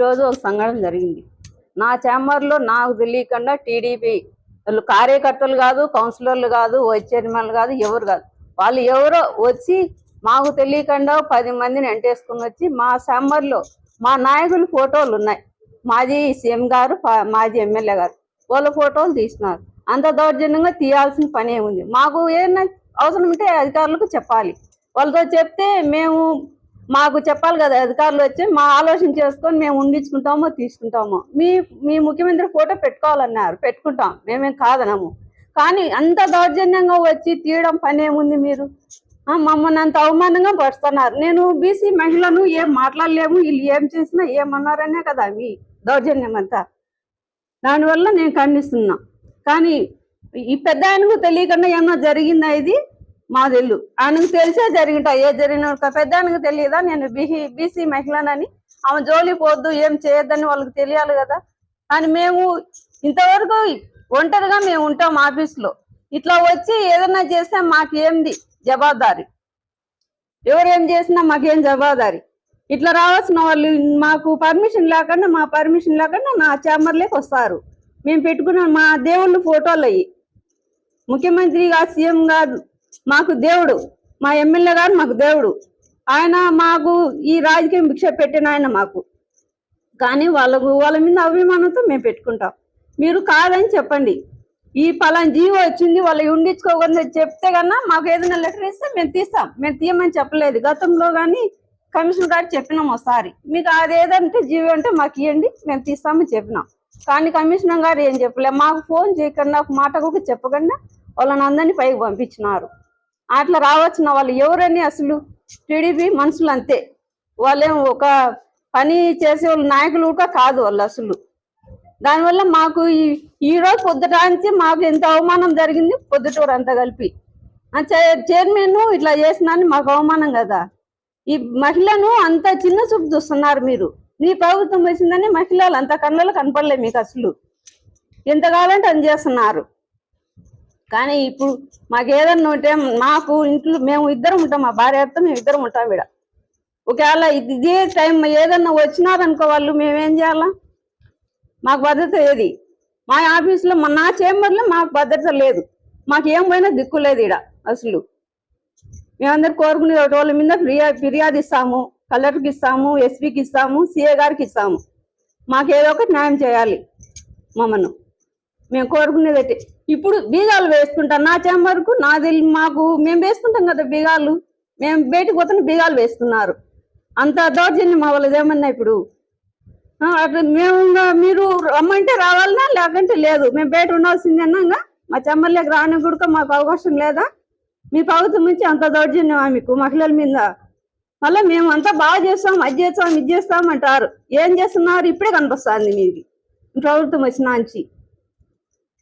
ఈరోజు ఒక సంఘటన జరిగింది. నా ఛాంబర్లో నాకు తెలియకుండా టీడీపీ వాళ్ళు కార్యకర్తలు కాదు కౌన్సిలర్లు కాదు వైస్ చైర్మన్లు కాదు ఎవరు కాదు. వాళ్ళు ఎవరో వచ్చి మాకు తెలియకుండా పది మందిని ఎంటేసుకుని వచ్చి మా ఛాంబర్లో మా నాయకుల ఫోటోలు ఉన్నాయి. మాజీ సీఎం గారు మాజీ ఎమ్మెల్యే గారు. వాళ్ళ ఫోటోలు తీసినారు. అంత దౌర్జన్యంగా తీయాల్సిన పని ఏముంది? మాకు ఏమైనా అవసరం ఉంటే అధికారులకు చెప్పాలి. వాళ్ళతో చెప్తే మేము మాకు చెప్పాలి కదా అధికారులు వచ్చి మా ఆలోచన చేసుకొని మేము ఉండించుకుంటామో తీసుకుంటామో. మీ మీ ముఖ్యమంత్రి ఫోటో పెట్టుకోవాలన్నారు పెట్టుకుంటాం. మేమేం కాదనము. కానీ అంత దౌర్జన్యంగా వచ్చి తీయడం పని ఏముంది మీరు? మమ్మల్ని అంత అవమానంగా పడుతున్నారు నేను బీసీ మహిళను ఏం మాట్లాడలేము వీళ్ళు ఏం చేసినా ఏమన్నారనే కదా మీ దౌర్జన్యం అంతా. దానివల్ల నేను ఖండిస్తున్నా. కానీ ఈ పెద్ద ఆయనకు తెలియకుండా ఏమన్నా జరిగిందా ఇది? మా ఇల్లు ఆయనకు తెలిసే జరిగింటా ఏ జరిగిన పెద్ద ఆయనకు తెలియదా? నేను బీసీ బీసీ మహిళనని. ఆమె జోలి పోద్దు ఏం చేయొద్దని వాళ్ళకి తెలియాలి కదా. అని మేము ఇంతవరకు ఒంటరిగా మేము ఉంటాం ఆఫీస్లో. ఇట్లా వచ్చి ఏదైనా చేస్తే మాకేంది? జవాబారి ఎవరు ఏం చేసినా మాకేం జవాబారి ఇట్లా రావాల్సిన వాళ్ళు మాకు పర్మిషన్ లేకుండా మా పర్మిషన్ లేకుండా నా ఛాంబర్లోకి వస్తారు. మేము పెట్టుకున్న మా దేవుళ్ళు ఫోటోలు అయ్యి. ముఖ్యమంత్రి గారు సీఎం కాదు మాకు దేవుడు. మా ఎమ్మెల్యే గారు మాకు దేవుడు. ఆయన మాకు ఈ రాజకీయం భిక్ష పెట్టిన ఆయన మాకు. కానీ వాళ్ళకు వాళ్ళ మీద అభిమానంతో మేము పెట్టుకుంటాం. మీరు కాదని చెప్పండి. ఈ ఫలాం జీవో వచ్చింది వాళ్ళు ఉండించుకోకుండా చెప్తే కన్నా మాకు ఏదైనా లెటర్ ఇస్తే మేము తీస్తాం. మేము తీయమని చెప్పలేదు. గతంలో కానీ కమిషన్ గారు చెప్పినాం ఒకసారి. మీకు అది ఏదంటే జీవో అంటే మాకు ఇవ్వండి మేము తీస్తామని చెప్పినాం. కానీ కమిషనర్ గారు ఏం చెప్పలే. మాకు ఫోన్ చేయకుండా ఒక మాట కూడా చెప్పకుండా వాళ్ళని అందరినీ పైకి పంపించినారు. అట్లా రావచ్చిన వాళ్ళు ఎవరని అసలు టీడీపీ మనుషులు అంతే. వాళ్ళేం ఒక పని చేసే వాళ్ళ నాయకులు కూడా కాదు వాళ్ళు అసలు. దానివల్ల మాకు ఈ ఈ రోజు పొద్దుటానికి మాకు ఎంత అవమానం జరిగింది పొద్దుటూరు అంతా కలిపి. ఆ చైర్మన్ ఇట్లా చేసినాని మాకు అవమానం కదా. ఈ మహిళను అంత చిన్న చూపు చూస్తున్నారు మీరు. నీ ప్రభుత్వం వచ్చిందని మహిళలు అంత కళ్ళలో కనపడలే మీకు అసలు. ఎంత కావాలంటే అని చేస్తున్నారు? కానీ ఇప్పుడు మాకు ఏదన్నా ఉంటే మాకు ఇంట్లో మేము ఇద్దరం ఉంటాం మా భార్యతో మేము ఇద్దరం ఉంటాం ఇక్కడ ఒకవేళ ఇదే టైం ఏదన్నా వచ్చినారనుకో వాళ్ళు మేమేం చేయాలా? మాకు భద్రత ఏది? మా ఆఫీస్లో మా నా చేంబర్లో మాకు భద్రత లేదు. మాకు ఏం పోయినా దిక్కు లేదు ఇక్కడ అసలు. మేమందరూ కోరుకునే వాళ్ళ మీద ఫిర్యాదు ఇస్తాము కలెక్టర్కి ఇస్తాము ఎస్పీకి ఇస్తాము సిఏ గారికి ఇస్తాము. మాకు ఏదో ఒకటి న్యాయం చేయాలి మమ్మల్ని. మేము కోరుకునేది అయితే ఇప్పుడు బీగాలు వేసుకుంటాం. నా చేంబర్కు నాది మాకు మేము వేసుకుంటాం కదా బీగాలు. మేము బయటకు పోతున్న బీగాలు వేసుకున్నారు. అంత దౌర్జన్యం అవ్వలేదు ఏమన్నా ఇప్పుడు? అక్కడ అట్లా మేము మీరు రమ్మంటే రావాలనా లేకుంటే లేదు. మేము బయట ఉండాల్సిందేనా ఇంకా మా చెమ్మర్లేకి రాని కూడా మాకు అవకాశం లేదా? మీ ప్రభుత్వం నుంచి అంత దౌర్జన్యమా మీకు మహిళల మీద? మళ్ళీ మేము అంతా బాగా చేస్తాం అది చేస్తాం ఇది చేస్తాం అంటారు. ఏం చేస్తున్నారు? ఇప్పుడే కనిపిస్తుంది మీది. ప్రభుత్వం వచ్చినాంచి.